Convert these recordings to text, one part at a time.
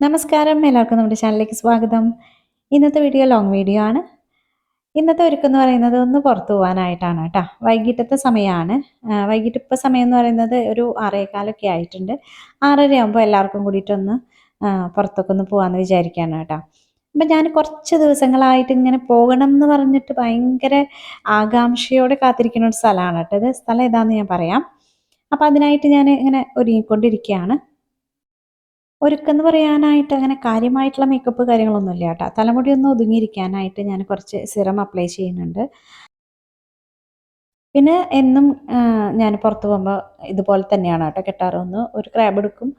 നമസ്കാരം. എല്ലാവർക്കും നമ്മുടെ ചാനലിലേക്ക് സ്വാഗതം. ഇന്നത്തെ വീഡിയോ ലോങ് വീഡിയോ ആണ്. ഇന്നത്തെ ഒരുക്കം എന്ന് പറയുന്നത് ഒന്ന് പുറത്തു പോകാനായിട്ടാണ് കേട്ടോ. വൈകിട്ടത്തെ സമയമാണ്. വൈകിട്ട് ഇപ്പോൾ സമയം എന്ന് പറയുന്നത് ഒരു ആറേകാലൊക്കെ ആയിട്ടുണ്ട്. ആറര ആകുമ്പോൾ എല്ലാവർക്കും കൂടിയിട്ടൊന്ന് പുറത്തൊക്കെ ഒന്ന് പോകാമെന്ന് വിചാരിക്കുകയാണ് കേട്ടോ. അപ്പം ഞാൻ കുറച്ച് ദിവസങ്ങളായിട്ട് ഇങ്ങനെ പോകണം എന്ന് പറഞ്ഞിട്ട് ഭയങ്കര ആകാംക്ഷയോടെ കാത്തിരിക്കുന്ന ഒരു സ്ഥലമാണ് കേട്ടോ ഇത്. സ്ഥലം ഏതാണെന്ന് ഞാൻ പറയാം. അപ്പം അതിനായിട്ട് ഞാൻ ഇങ്ങനെ ഒരുങ്ങിക്കൊണ്ടിരിക്കുകയാണ് ഒരുക്കെന്ന് പറയാനായിട്ട് അങ്ങനെ കാര്യമായിട്ടുള്ള മേക്കപ്പ് കാര്യങ്ങളൊന്നും ഇല്ല കേട്ടോ. തലമുടി ഒന്ന് ഒതുങ്ങിയിരിക്കാനായിട്ട് ഞാൻ കുറച്ച് സിറം അപ്ലൈ ചെയ്യുന്നുണ്ട്. പിന്നെ എന്നും ഞാൻ പുറത്ത് പോകുമ്പോൾ ഇതുപോലെ തന്നെയാണ് കേട്ടോ കെട്ടാറ്. ഒന്ന് ഒരു ക്രാബ് എടുക്കും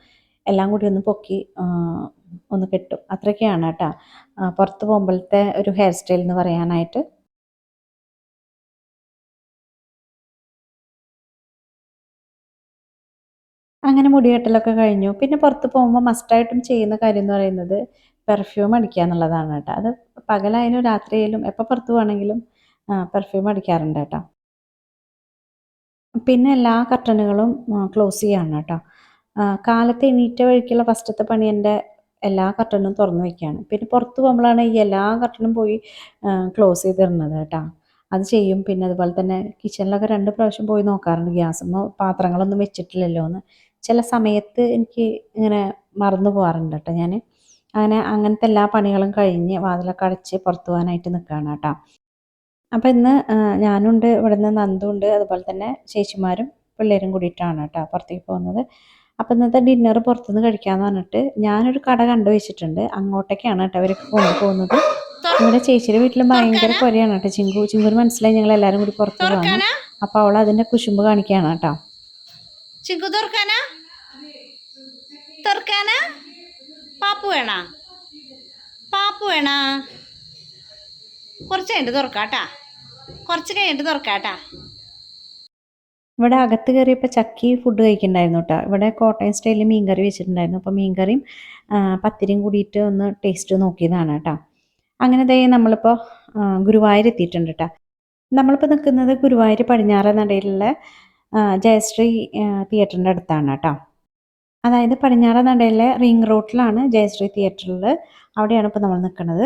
എല്ലാം കൂടി ഒന്ന് പൊക്കി ഒന്ന് കെട്ടും. അത്രയൊക്കെയാണ് കേട്ടോ. പുറത്ത് പോകുമ്പോഴത്തെ ഒരു ഹെയർ സ്റ്റൈൽ എന്ന് പറയാനായിട്ട് അങ്ങനെ മുടികെട്ടലൊക്കെ കഴിഞ്ഞു. പിന്നെ പുറത്ത് പോകുമ്പോൾ മസ്റ്റായിട്ടും ചെയ്യുന്ന കാര്യം എന്ന് പറയുന്നത് പെർഫ്യൂം അടിക്കുക എന്നുള്ളതാണ് കേട്ടോ. അത് പകലായാലും രാത്രിയായാലും എപ്പോൾ പുറത്ത് പോകണമെങ്കിലും പെർഫ്യൂം അടിക്കാറുണ്ട് കേട്ടോ. പിന്നെ എല്ലാ കർട്ടനുകളും ക്ലോസ് ചെയ്യാണ് കേട്ടോ. കാലത്ത് എണീറ്റ വഴിക്കുള്ള ഫസ്റ്റത്തെ പണി എന്റെ എല്ലാ കർട്ടനും തുറന്നു വയ്ക്കുകയാണ് പിന്നെ പുറത്ത് പോകുമ്പോഴാണ് ഈ എല്ലാ കർട്ടനും പോയി ക്ലോസ് ചെയ്തിരുന്നത് കേട്ടോ. അത് ചെയ്യും. പിന്നെ അതുപോലെ തന്നെ കിച്ചണിലൊക്കെ രണ്ട് പ്രാവശ്യം പോയി നോക്കാറുണ്ട്. ഗ്യാസുമ്മ പാത്രങ്ങളൊന്നും വെച്ചിട്ടില്ലല്ലോ എന്ന് ചില സമയത്ത് എനിക്ക് ഇങ്ങനെ മറന്നു പോകാറുണ്ട് കേട്ടോ ഞാൻ അങ്ങനെ അങ്ങനത്തെ എല്ലാ പണികളും കഴിഞ്ഞ് വാതിലൊക്കെ അടച്ച് പുറത്തു പോകാനായിട്ട് നിൽക്കുകയാണ് കേട്ടോ. അപ്പം ഇന്ന് ഞാനുണ്ട് ഇവിടുന്ന് നന്ദുണ്ട് അതുപോലെ തന്നെ ചേച്ചിമാരും പിള്ളേരും കൂടിയിട്ടാണ് കേട്ടോ പുറത്തേക്ക് പോകുന്നത്. അപ്പം ഇന്നത്തെ ഡിന്നർ പുറത്തുനിന്ന് കഴിക്കാമെന്ന് പറഞ്ഞിട്ട് ഞാനൊരു കട കണ്ടു വെച്ചിട്ടുണ്ട്. അങ്ങോട്ടേക്കാണ് കേട്ടോ അവരൊക്കെ കൊണ്ടുപോകുന്നത് ഇവിടെ ചേച്ചിയുടെ വീട്ടിൽ ഭയങ്കര കൊരയാണ് കേട്ടോ. ചിങ്കു ചിങ്കുന് മനസ്സിലായി ഞങ്ങൾ എല്ലാവരും കൂടി പുറത്തു പോകാൻ അപ്പോൾ അവൾ അതിന്റെ കുശുമ്പ് കാണിക്കുകയാണ് കേട്ടോ. ചിങ്കു തുറക്കാനാ? തുറക്കാനാ? പാപ്പു വേണ? പാപ്പു വേണ? കുറച്ച് കഴിഞ്ഞിട്ട് തുറക്കാട്ടാ. കുറച്ച് കഴിഞ്ഞിട്ട് തുറക്കാട്ടാ. ഇവിടെ അകത്ത് കയറിയപ്പോൾ ചക്കി ഫുഡ് കഴിക്കുന്നുണ്ടായിരുന്നു കേട്ടോ ഇവിടെ കോട്ടയം സ്റ്റൈലിൽ മീൻകറി വെച്ചിട്ടുണ്ടായിരുന്നു. അപ്പോൾ മീൻകറിയും കറിയും പത്തിരിയും കൂടിയിട്ട് ഒന്ന് ടേസ്റ്റ് നോക്കിയതാണ് കേട്ടോ അങ്ങനെ ദേ നമ്മളിപ്പോൾ ഗുരുവായൂർ എത്തിയിട്ടുണ്ട് കേട്ടോ നമ്മളിപ്പോൾ നിൽക്കുന്നത് ഗുരുവായൂർ പടിഞ്ഞാറ് നടയിലുള്ള ജയശ്രീ തിയേറ്ററിന്റെ അടുത്താണ് കേട്ടോ. അതായത് പടിഞ്ഞാറ നടയിലെ റിംഗ് റോഡിലാണ് ജയശ്രീ തിയേറ്ററിൽ അവിടെയാണ് ഇപ്പോൾ നമ്മൾ നിൽക്കുന്നത്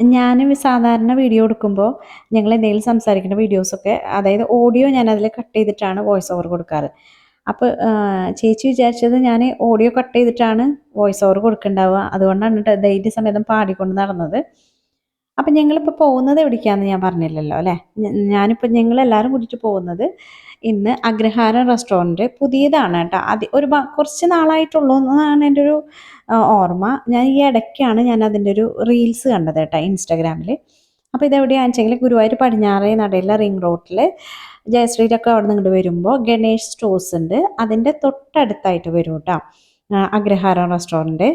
ഞാൻ സാധാരണ വീഡിയോ എടുക്കുമ്പോൾ ഞങ്ങൾ എന്തെങ്കിലും സംസാരിക്കുന്ന വീഡിയോസൊക്കെ അതായത് ഓഡിയോ ഞാൻ അതിൽ കട്ട് ചെയ്തിട്ടാണ് വോയിസ് ഓവർ കൊടുക്കാറ്. അപ്പോൾ ചേച്ചി വിചാരിച്ചത് ഞാൻ ഓഡിയോ കട്ട് ചെയ്തിട്ടാണ് വോയിസ് ഓവർ കൊടുക്കുന്നുണ്ടാവുക അതുകൊണ്ടാണ് കേട്ടോ ധൈര്യ സമേതം പാടിക്കൊണ്ട് നടന്നത്. അപ്പം ഞങ്ങളിപ്പോൾ പോകുന്നത് എവിടേക്കാന്ന് ഞാൻ പറഞ്ഞില്ലല്ലോ അല്ലേ? ഞാനിപ്പോൾ ഞങ്ങളെല്ലാവരും കൂടിയിട്ട് പോകുന്നത് ഇന്ന് അഗ്രഹാരം റെസ്റ്റോറന്റ് പുതിയതാണ് കേട്ടോ അത് ഒരു കുറച്ച് നാളായിട്ടുള്ളൂ എന്നാണ് എന്റെ ഒരു ഓർമ്മ. ഞാൻ ഈ ഇടയ്ക്കാണ് ഞാൻ അതിന്റെ ഒരു റീൽസ് കണ്ടത് കേട്ടോ ഇൻസ്റ്റാഗ്രാമിൽ അപ്പോൾ ഇതെവിടെയാണെന്ന് വെച്ചെങ്കിൽ ഗുരുവായൂർ പടിഞ്ഞാറേ നടയിലെ റിംഗ് റോഡിൽ ജയശ്രീയിലൊക്കെ അവിടെ നിന്ന് വരുമ്പോൾ ഗണേഷ് സ്റ്റോഴ്സ് ഉണ്ട് അതിന്റെ തൊട്ടടുത്തായിട്ട് വരും കേട്ടോ അഗ്രഹാരം റെസ്റ്റോറന്റ്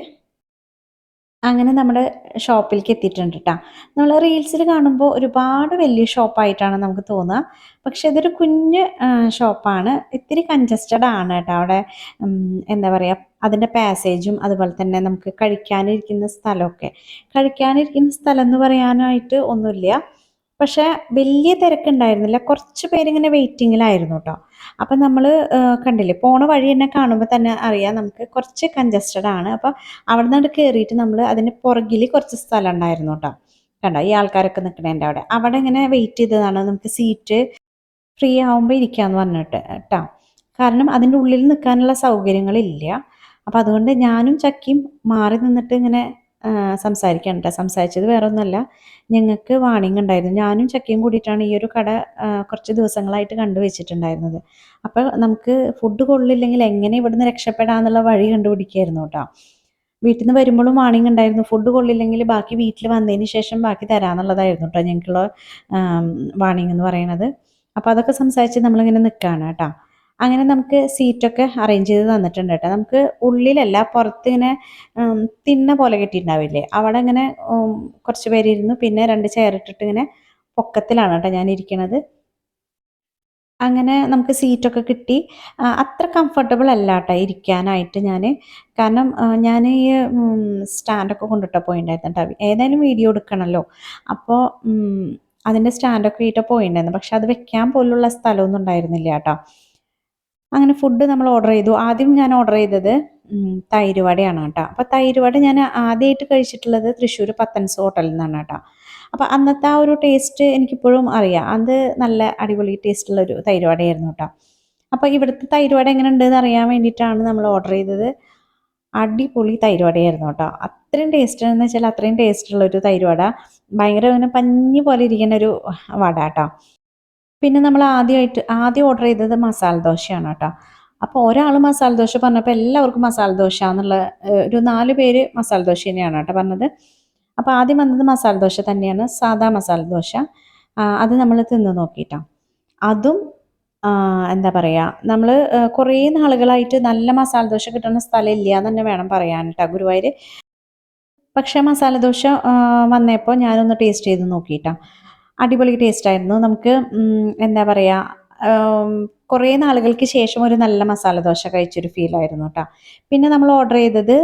അങ്ങനെ നമ്മുടെ ഷോപ്പിലേക്ക് എത്തിയിട്ടുണ്ട് കേട്ടോ നമ്മൾ റീൽസിൽ കാണുമ്പോൾ ഒരുപാട് വലിയ ഷോപ്പായിട്ടാണ് നമുക്ക് തോന്നുക പക്ഷെ ഇതൊരു കുഞ്ഞ് ഷോപ്പാണ് ഇത്തിരി കൺജസ്റ്റഡ് ആണ് കേട്ടോ അവിടെ എന്താ പറയുക അതിന്റെ പാസേജും അതുപോലെ തന്നെ നമുക്ക് കഴിക്കാനിരിക്കുന്ന സ്ഥലമൊക്കെ. കഴിക്കാനിരിക്കുന്ന സ്ഥലം എന്ന് പറയാനായിട്ട് ഒന്നുമില്ല. പക്ഷേ വലിയ തിരക്കുണ്ടായിരുന്നില്ല. കുറച്ച് പേരിങ്ങനെ വെയിറ്റിങ്ങിലായിരുന്നു കേട്ടോ അപ്പം നമ്മൾ കണ്ടില്ലേ പോണ വഴി തന്നെ കാണുമ്പോൾ തന്നെ അറിയാം നമുക്ക് കുറച്ച് കൺജസ്റ്റഡ് ആണ്. അപ്പോൾ അവിടെ നിന്ന് കയറിയിട്ട് നമ്മൾ അതിന് പുറകിൽ കുറച്ച് സ്ഥലം ഉണ്ടായിരുന്നു കേട്ടോ കണ്ടോ ഈ ആൾക്കാരൊക്കെ നിൽക്കണേന്റെ അവിടെ. അവിടെ ഇങ്ങനെ വെയിറ്റ് ചെയ്തതാണ് നമുക്ക് സീറ്റ് ഫ്രീ ആവുമ്പോൾ ഇരിക്കാമെന്ന് പറഞ്ഞിട്ട് കേട്ടോ കാരണം അതിന്റെ ഉള്ളിൽ നിൽക്കാനുള്ള സൗകര്യങ്ങളില്ല. അപ്പം അതുകൊണ്ട് ഞാനും ചക്കിയും മാറി നിന്നിട്ട് ഇങ്ങനെ ആ, സംസാരിക്കാൻ കേട്ടോ സംസാരിച്ചത് വേറെ ഒന്നുമല്ല ഞങ്ങൾക്ക് വാണിംഗ് ഉണ്ടായിരുന്നു. ഞാനും ചക്കയും കൂടിയിട്ടാണ് ഈ ഒരു കട കുറച്ച് ദിവസങ്ങളായിട്ട് കണ്ടുവച്ചിട്ടുണ്ടായിരുന്നത് അപ്പോൾ നമുക്ക് ഫുഡ് കൊള്ളില്ലെങ്കിൽ എങ്ങനെ ഇവിടുന്ന് രക്ഷപ്പെടാമെന്നുള്ള വഴി കണ്ടുപിടിക്കായിരുന്നു കേട്ടോ. വീട്ടിൽ നിന്ന് വരുമ്പോഴും വാണിംഗ് ഉണ്ടായിരുന്നു. ഫുഡ് കൊള്ളില്ലെങ്കിൽ ബാക്കി വീട്ടിൽ വന്നതിന് ശേഷം ബാക്കി തരാമെന്നുള്ളതായിരുന്നു കേട്ടോ ഞങ്ങൾക്കുള്ള വാണിംഗ് എന്ന് പറയുന്നത്. അപ്പോൾ അതൊക്കെ സംസാരിച്ച് നമ്മളിങ്ങനെ നിൽക്കുകയാണ് കേട്ടോ. അങ്ങനെ നമുക്ക് സീറ്റൊക്കെ അറേഞ്ച് ചെയ്ത് തന്നിട്ടുണ്ട് കേട്ടോ. നമുക്ക് ഉള്ളിലല്ല പുറത്ത് ഇങ്ങനെ തിന്ന പോലെ കെട്ടിയിട്ടുണ്ടാവില്ലേ? അവിടെ ഇങ്ങനെ കുറച്ച് പേരിരുന്നു പിന്നെ രണ്ട് ചെയർ ഇട്ടിട്ട് ഇങ്ങനെ പൊക്കത്തിലാണ് കേട്ടോ ഞാൻ ഇരിക്കണത്. അങ്ങനെ നമുക്ക് സീറ്റൊക്കെ കിട്ടി. അത്ര കംഫർട്ടബിൾ അല്ല കേട്ടോ ഇരിക്കാനായിട്ട് ഞാൻ കാരണം ഞാൻ ഈ സ്റ്റാൻഡൊക്കെ കൊണ്ടിട്ടാ പോയിണ്ടായിരുന്നു ഏതായാലും വീഡിയോ എടുക്കണമല്ലോ അപ്പോൾ അതിന്റെ സ്റ്റാൻഡൊക്കെ ഇട്ട് പോയിണ്ടായിരുന്നു. പക്ഷെ അത് വെക്കാൻ പോലുള്ള സ്ഥലമൊന്നും ഉണ്ടായിരുന്നില്ല കേട്ടോ. അങ്ങനെ ഫുഡ് നമ്മൾ ഓർഡർ ചെയ്തു. ആദ്യം ഞാൻ ഓർഡർ ചെയ്തത് തൈര് വടയാണ് കേട്ടോ. അപ്പോൾ തൈര് വട ഞാൻ ആദ്യമായിട്ട് കഴിച്ചിട്ടുള്ളത് തൃശ്ശൂർ പത്തൻസ് ഹോട്ടലിൽ നിന്നാണ് കേട്ടോ. അപ്പോൾ അന്നത്തെ ആ ഒരു ടേസ്റ്റ് എനിക്കിപ്പോഴും അറിയാം. അത് നല്ല അടിപൊളി ടേസ്റ്റുള്ള ഒരു തൈര് വടയായിരുന്നു കേട്ടോ. അപ്പോൾ ഇവിടുത്തെ തൈര് വട എങ്ങനെ ഉണ്ടെന്ന് അറിയാൻ വേണ്ടിയിട്ടാണ് നമ്മൾ ഓർഡർ ചെയ്തത്. അടിപൊളി തൈര് വടയായിരുന്നു കേട്ടോ. അത്രയും ടേസ്റ്റ് എന്ന് വെച്ചാൽ അത്രയും ടേസ്റ്റുള്ള ഒരു തൈര് വട. ഭയങ്കര ഇങ്ങനെ പഞ്ഞി പോലെ ഇരിക്കുന്ന ഒരു വട കേട്ടോ. പിന്നെ നമ്മൾ ആദ്യമായിട്ട് ആദ്യം ഓർഡർ ചെയ്തത് മസാല ദോശയാണ് കേട്ടോ. അപ്പോൾ ഒരാൾ മസാല ദോശ പറഞ്ഞപ്പോൾ എല്ലാവർക്കും മസാല ദോശ എന്നുള്ള ഒരു നാല് പേര് മസാല ദോശ തന്നെയാണ് കേട്ടോ പറഞ്ഞത്. അപ്പോൾ ആദ്യം വന്നത് മസാല ദോശ തന്നെയാണ് സാദാ മസാല ദോശ. അത് നമ്മൾ തിന്ന് നോക്കിയിട്ടാണ് അതും എന്താ പറയുക നമ്മൾ കുറേ നാളുകളായിട്ട് നല്ല മസാല ദോശ കിട്ടുന്ന സ്ഥലം ഇല്ല എന്ന് തന്നെ വേണം പറയാൻ കേട്ടോ ഗുരുവായൂർ പക്ഷേ മസാല ദോശ വന്നപ്പോൾ ഞാനൊന്ന് ടേസ്റ്റ് ചെയ്ത് നോക്കിയിട്ടാ അടിപൊളി ടേസ്റ്റ് ആയിരുന്നു. നമുക്ക് എന്താ പറയുക കുറേ നാളുകൾക്ക് ശേഷം ഒരു നല്ല മസാല ദോശ കഴിച്ചൊരു ഫീൽ ആയിരുന്നു കേട്ടോ പിന്നെ നമ്മൾ ഓർഡർ ചെയ്തത്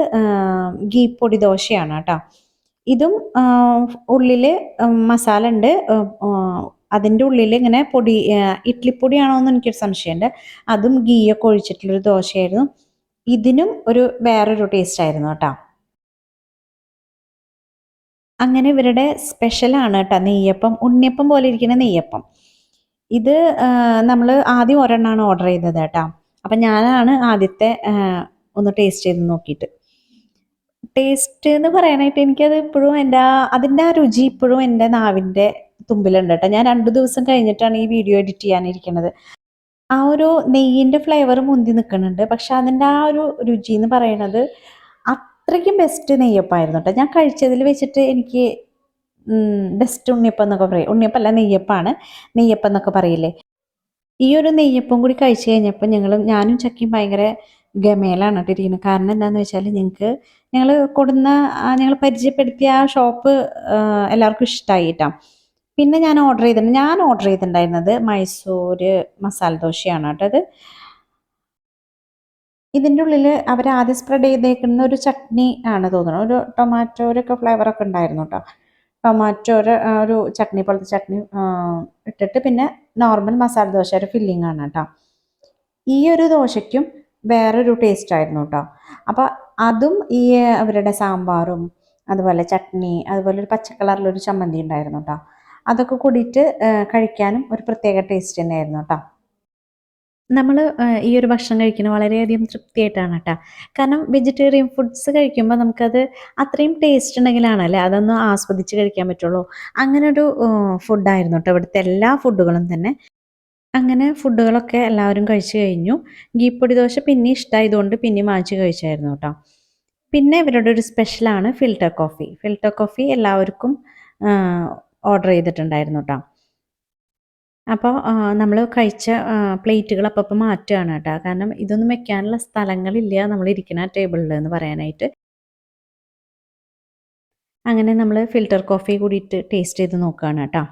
ഗീ പൊടി ദോശയാണ് കേട്ടോ ഇതും ഉള്ളിൽ മസാല ഉണ്ട്. അതിന്റെ ഉള്ളിൽ ഇങ്ങനെ പൊടി ഇഡ്ലിപ്പൊടിയാണോ എന്ന് എനിക്കൊരു സംശയമുണ്ട്. അതും ഗീയൊക്കെ ഒഴിച്ചിട്ടുള്ളൊരു ദോശയായിരുന്നു. ഇതിനും ഒരു വേറൊരു ടേസ്റ്റ് ആയിരുന്നു കേട്ടോ അങ്ങനെ ഇവരുടെ സ്പെഷ്യലാണ് കേട്ടോ നെയ്യപ്പം. ഉണ്ണിയപ്പം പോലെ ഇരിക്കുന്ന നെയ്യപ്പം. ഇത് നമ്മൾ ആദ്യം ഒരെണ്ണമാണ് ഓർഡർ ചെയ്തത് കേട്ടോ. അപ്പം ഞാനാണ് ആദ്യത്തെ ഒന്ന് ടേസ്റ്റ് ചെയ്ത് നോക്കിയിട്ട്. ടേസ്റ്റ് എന്ന് പറയാനായിട്ട് എനിക്കത് ഇപ്പോഴും എന്റെ അതിന്റെ ആ രുചി ഇപ്പോഴും എന്റെ നാവിന്റെ തുമ്പിലുണ്ട് കേട്ടോ. ഞാൻ രണ്ടു ദിവസം കഴിഞ്ഞിട്ടാണ് ഈ വീഡിയോ എഡിറ്റ് ചെയ്യാനിരിക്കുന്നത് ആ ഒരു നെയ്യിന്റെ ഫ്ലേവർ മുന്തി നിൽക്കുന്നുണ്ട്. പക്ഷെ അതിന്റെ ആ ഒരു രുചി എന്ന് പറയുന്നത് അത്രയ്ക്കും ബെസ്റ്റ് നെയ്യപ്പമായിരുന്നു കേട്ടോ ഞാൻ കഴിച്ചതിൽ വെച്ചിട്ട് എനിക്ക് ബെസ്റ്റ് ഉണ്ണിയപ്പം എന്നൊക്കെ പറയും. ഉണ്ണിയപ്പല്ല നെയ്യപ്പാണ്. നെയ്യപ്പം എന്നൊക്കെ പറയില്ലേ. ഈ ഒരു നെയ്യപ്പം കൂടി കഴിച്ചു കഴിഞ്ഞപ്പോൾ ഞങ്ങളും ഞാനും ചക്കിയും ഭയങ്കര ഗമേലാണ് കേട്ടോ ഇരിക്കുന്നത്. കാരണം എന്താണെന്ന് വെച്ചാൽ ഞങ്ങൾക്ക് ഞങ്ങൾ കൊടുന്ന ഞങ്ങൾ പരിചയപ്പെടുത്തിയ ആ ഷോപ്പ് എല്ലാവർക്കും ഇഷ്ടമായി കേട്ടോ പിന്നെ ഞാൻ ഓർഡർ ചെയ്തിട്ടുണ്ട്. ഞാൻ ഓർഡർ ചെയ്തിട്ടുണ്ടായിരുന്നത് മൈസൂർ മസാല ദോശയാണ് കേട്ടോ അത് ഇതിന്റെ ഉള്ളിൽ അവർ ആദ്യം സ്പ്രെഡ് ചെയ്തേക്കുന്ന ഒരു ചട്നി ആണ് തോന്നുന്നത്. ഒരു ടൊമാറ്റോരൊക്കെ ഫ്ലേവറൊക്കെ ഉണ്ടായിരുന്നു കേട്ടോ ടൊമാറ്റോ ഒരു ചട്നി പോലത്തെ ചട്നി ഇട്ടിട്ട് പിന്നെ നോർമൽ മസാല ദോശ ഒരു ഫില്ലിംഗ് ആണ് കേട്ടോ ഈ ഒരു ദോശയ്ക്കും വേറൊരു ടേസ്റ്റ് ആയിരുന്നു കേട്ടോ അപ്പോൾ അതും ഈ അവരുടെ സാമ്പാറും അതുപോലെ ചട്നി അതുപോലെ ഒരു പച്ചക്കളറിലൊരു ചമ്മന്തി ഉണ്ടായിരുന്നു കേട്ടോ അതൊക്കെ കൂടിയിട്ട് കഴിക്കാനും ഒരു പ്രത്യേക ടേസ്റ്റ് തന്നെയായിരുന്നു കേട്ടോ നമ്മൾ ഈ ഒരു ഭക്ഷണം കഴിക്കുന്നത് വളരെയധികം തൃപ്തിയായിട്ടാണ് കേട്ടോ. കാരണം വെജിറ്റേറിയൻ ഫുഡ്സ് കഴിക്കുമ്പോൾ നമുക്കത് അത്രയും ടേസ്റ്റ് ഉണ്ടെങ്കിലാണല്ലേ അതൊന്ന് ആസ്വദിച്ച് കഴിക്കാൻ പറ്റുള്ളൂ. അങ്ങനെ ഒരു ഫുഡായിരുന്നു കേട്ടോ ഇവിടുത്തെ എല്ലാ ഫുഡുകളും തന്നെ. അങ്ങനെ ഫുഡുകളൊക്കെ എല്ലാവരും കഴിച്ചു കഴിഞ്ഞു. ഗീപ്പൊടി ദോശ പിന്നെ ഇഷ്ടമായതുകൊണ്ട് പിന്നെ വാങ്ങിച്ച് കഴിച്ചായിരുന്നു കേട്ടോ. പിന്നെ ഇവരുടെ ഒരു സ്പെഷ്യലാണ് ഫിൽട്ടർ കോഫി ഫിൽട്ടർ കോഫി എല്ലാവർക്കും ഓർഡർ ചെയ്തിട്ടുണ്ടായിരുന്നു കേട്ടോ. അപ്പോൾ നമ്മൾ കഴിച്ച പ്ലേറ്റുകൾ അപ്പം മാറ്റുകയാണ് കേട്ടോ. കാരണം ഇതൊന്നും വെക്കാനുള്ള സ്ഥലങ്ങളില്ല നമ്മൾ ഇരിക്കുന്ന ടേബിളിൽ എന്ന് പറയാനായിട്ട്. അങ്ങനെ നമ്മൾ ഫിൽറ്റർ കോഫി കൂടിയിട്ട് ടേസ്റ്റ് ചെയ്ത് നോക്കുകയാണ് കേട്ടോ.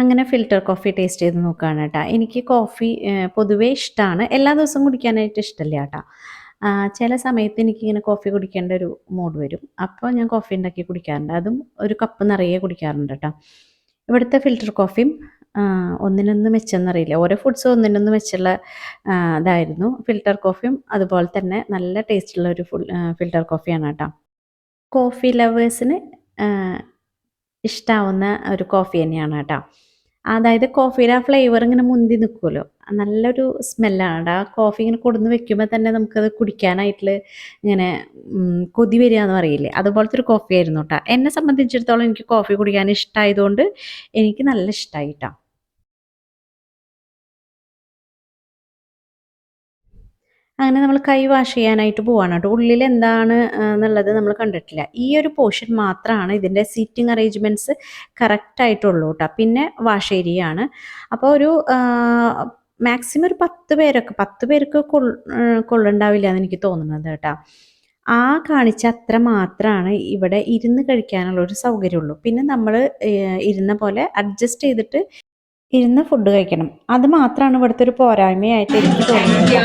അങ്ങനെ ഫിൽറ്റർ കോഫി ടേസ്റ്റ് ചെയ്ത് നോക്കുകയാണ് കേട്ടോ. എനിക്ക് കോഫി പൊതുവേ ഇഷ്ടമാണ് എല്ലാ ദിവസവും കുടിക്കാനായിട്ട് ഇഷ്ടമല്ല കേട്ടോ. ചില സമയത്ത് എനിക്കിങ്ങനെ കോഫി കുടിക്കേണ്ട ഒരു മൂഡ് വരും. അപ്പോൾ ഞാൻ കോഫി ഉണ്ടാക്കി കുടിക്കാറുണ്ട്. അതും ഒരു കപ്പ് നിറയെ കുടിക്കാറുണ്ട് കേട്ടോ. ഇവിടുത്തെ ഫിൽറ്റർ കോഫിയും ഒന്നിനൊന്ന് മെച്ചെന്നറിയില്ല. ഓരോ ഫുഡ്സും ഒന്നിനൊന്ന് മെച്ചുള്ള ഇതായിരുന്നു. ഫിൽറ്റർ കോഫിയും അതുപോലെ തന്നെ നല്ല ടേസ്റ്റുള്ള ഒരു ഫുൾ ഫിൽറ്റർ കോഫിയാണ് കേട്ടോ. കോഫി ലവേഴ്സിന് ഇഷ്ടാവുന്ന ഒരു കോഫി തന്നെയാണ് കേട്ടോ. അതായത് കോഫിയുടെ ആ ഫ്ലേവർ ഇങ്ങനെ മുന്തി നിൽക്കുമല്ലോ നല്ലൊരു സ്മെല്ലാണ് ആ കോഫി ഇങ്ങനെ കൊടുന്ന് വെക്കുമ്പോൾ തന്നെ നമുക്കത് കുടിക്കാനായിട്ടുള്ള ഇങ്ങനെ കൊതി വരിക എന്ന് പറയില്ലേ? അതുപോലത്തെ ഒരു കോഫി ആയിരുന്നു കേട്ടോ. എന്നെ സംബന്ധിച്ചിടത്തോളം എനിക്ക് കോഫി കുടിക്കാൻ ഇഷ്ടമായതുകൊണ്ട് എനിക്ക് നല്ല ഇഷ്ടമായി കേട്ടോ. അങ്ങനെ നമ്മൾ കൈ വാഷ് ചെയ്യാനായിട്ട് പോവാണ്. കേട്ടോ. ഉള്ളിൽ എന്താണ് എന്നുള്ളത് നമ്മൾ കണ്ടിട്ടില്ല. ഈ ഒരു പോർഷൻ മാത്രമാണ് ഇതിന്റെ സീറ്റിംഗ് അറേഞ്ച്മെന്റ്സ് കറക്റ്റ് ആയിട്ടുള്ളൂ കേട്ടോ. പിന്നെ വാഷ് ഏരിയയാണ് അപ്പോൾ ഒരു മാക്സിമം ഒരു പത്ത് പേരൊക്കെ പത്ത് പേർക്ക് കൊള്ളുണ്ടാവില്ല എന്ന് എനിക്ക് തോന്നുന്നത് കേട്ടോ. ആ കാണിച്ച അത്ര മാത്രമാണ് ഇവിടെ ഇരുന്ന് കഴിക്കാനുള്ള ഒരു സൗകര്യമുള്ളൂ. പിന്നെ നമ്മൾ ഇരുന്ന പോലെ അഡ്ജസ്റ്റ് ചെയ്തിട്ട് ഇരുന്ന് ഫുഡ് കഴിക്കണം. അത് മാത്രമാണ് ഇവിടുത്തെ ഒരു പോരായ്മയായിട്ട് എനിക്ക് തോന്നുന്നത്.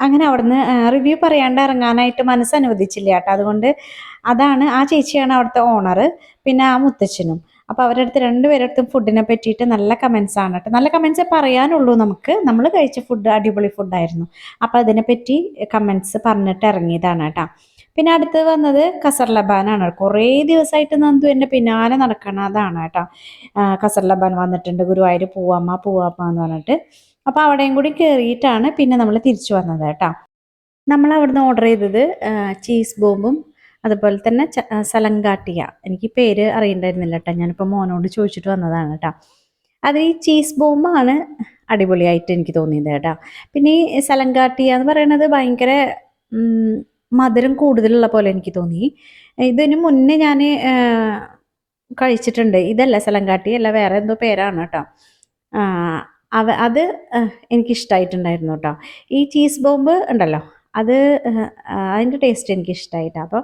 അങ്ങനെ അവിടുന്ന് റിവ്യൂ പറയാണ്ട് ഇറങ്ങാനായിട്ട് മനസ്സനുവദിച്ചില്ല കേട്ടോ. അതുകൊണ്ട് അതാണ് ആ ചേച്ചിയാണ് അവിടുത്തെ ഓണർ പിന്നെ ആ മുത്തച്ഛനും. അപ്പോൾ അവരുടെ അടുത്ത് രണ്ടുപേരടുത്തും ഫുഡിനെ പറ്റിയിട്ട് നല്ല കമൻസ് ആണ് കേട്ടോ. നല്ല കമൻസ് പറയാനുള്ളൂ നമുക്ക്. നമ്മൾ കഴിച്ച ഫുഡ് അടിപൊളി ഫുഡായിരുന്നു അപ്പോൾ അതിനെപ്പറ്റി കമൻസ് പറഞ്ഞിട്ട് ഇറങ്ങിയതാണ് കേട്ടോ. പിന്നെ അടുത്ത് വന്നത് കസർ ലബാനാണ് കുറേ ദിവസമായിട്ട് നന്ദു എന്റെ പിന്നാലെ നടക്കണതാണ് കേട്ടോ. കസർ ലബാൻ വന്നിട്ടുണ്ട്. ഗുരുവായൂർ പൂവമ്മ പൂവമ്മ എന്ന് പറഞ്ഞിട്ട്. അപ്പോൾ അവിടെയും കൂടി കയറിയിട്ടാണ് പിന്നെ നമ്മൾ തിരിച്ചു വന്നത് കേട്ടോ. നമ്മൾ അവിടുന്ന് ഓർഡർ ചെയ്തത് ചീസ് ബോംബും അതുപോലെ തന്നെ സലങ്കാട്ടിയ. എനിക്ക് പേര് അറിയണ്ടായിരുന്നില്ല കേട്ടോ ഞാനിപ്പോൾ മോനോട് ചോദിച്ചിട്ട് വന്നതാണ് കേട്ടോ അത് ഈ ചീസ് ബോംബാണ് അടിപൊളിയായിട്ട് എനിക്ക് തോന്നിയത് കേട്ടോ പിന്നെ ഈ സലങ്കാട്ടിയ എന്ന് പറയുന്നത് ഭയങ്കര മധുരം കൂടുതലുള്ള പോലെ എനിക്ക് തോന്നി. ഇതിന് മുന്നേ ഞാൻ കഴിച്ചിട്ടുണ്ട്. ഇതല്ല സലങ്കാട്ടി അല്ല വേറെ എന്തോ പേരാണ് കേട്ടോ അവ അത് എനിക്കിഷ്ടമായിട്ടുണ്ടായിരുന്നു കേട്ടോ ഈ ചീസ് ബോംബ് ഉണ്ടല്ലോ അത് അതിന്റെ ടേസ്റ്റ് എനിക്ക് ഇഷ്ടമായിട്ടാണ് അപ്പോൾ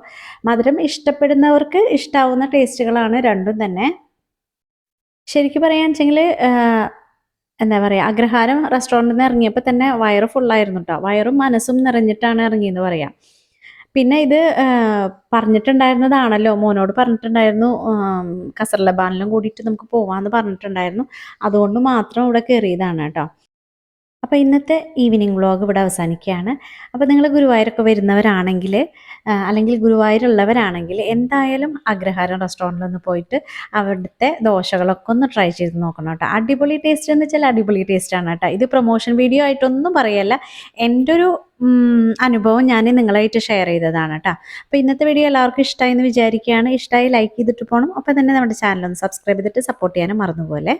മധുരം ഇഷ്ടപ്പെടുന്നവർക്ക് ഇഷ്ടാവുന്ന ടേസ്റ്റുകളാണ് രണ്ടും തന്നെ. ശരിക്കും പറയാന്ന് വെച്ചെങ്കിൽ എന്താ പറയുക അഗ്രഹാരം റെസ്റ്റോറന്റിൽ നിന്ന് ഇറങ്ങിയപ്പോൾ തന്നെ വയറ് ഫുള്ളായിരുന്നു കേട്ടോ വയറും മനസ്സും നിറഞ്ഞിട്ടാണ് ഇറങ്ങിയെന്ന് പറയാം. പിന്നെ ഇത് പറഞ്ഞിട്ടുണ്ടായിരുന്നതാണല്ലോ. മോനോട് പറഞ്ഞിട്ടുണ്ടായിരുന്നു കസർ ലബാനിലും കൂടിയിട്ട് നമുക്ക് പോവാമെന്ന് പറഞ്ഞിട്ടുണ്ടായിരുന്നു. അതുകൊണ്ട് മാത്രം ഇവിടെ കയറിയതാണ് കേട്ടോ. അപ്പോൾ ഇന്നത്തെ ഈവനിങ് വ്ലോഗ് ഇവിടെ അവസാനിക്കുകയാണ്. അപ്പോൾ നിങ്ങൾ ഗുരുവായൂരൊക്കെ വരുന്നവരാണെങ്കിൽ അല്ലെങ്കിൽ ഗുരുവായൂരുള്ളവരാണെങ്കിൽ എന്തായാലും അഗ്രഹാരം റെസ്റ്റോറന്റിൽ ഒന്ന് പോയിട്ട് അവിടുത്തെ ദോശകളൊക്കെ ഒന്ന് ട്രൈ ചെയ്ത് നോക്കണം കേട്ടോ. അടിപൊളി ടേസ്റ്റ് എന്ന് വെച്ചാൽ അടിപൊളി ടേസ്റ്റ് ആണ് കേട്ടോ. ഇത് പ്രൊമോഷൻ വീഡിയോ ആയിട്ടൊന്നും പറയല്ല. എന്റെ ഒരു അനുഭവം ഞാൻ നിങ്ങളായിട്ട് ഷെയർ ചെയ്തതാണ് കേട്ടോ. അപ്പോൾ ഇന്നത്തെ വീഡിയോ എല്ലാവർക്കും ഇഷ്ടമായി എന്ന് വിചാരിക്കുകയാണ്. ഇഷ്ടമായി ലൈക്ക് ചെയ്തിട്ട് പോകണം അപ്പോൾ തന്നെ നമ്മുടെ ചാനൽ ഒന്ന് സബ്സ്ക്രൈബ് ചെയ്തിട്ട് സപ്പോർട്ട് ചെയ്യാനും മറന്നുപോലെ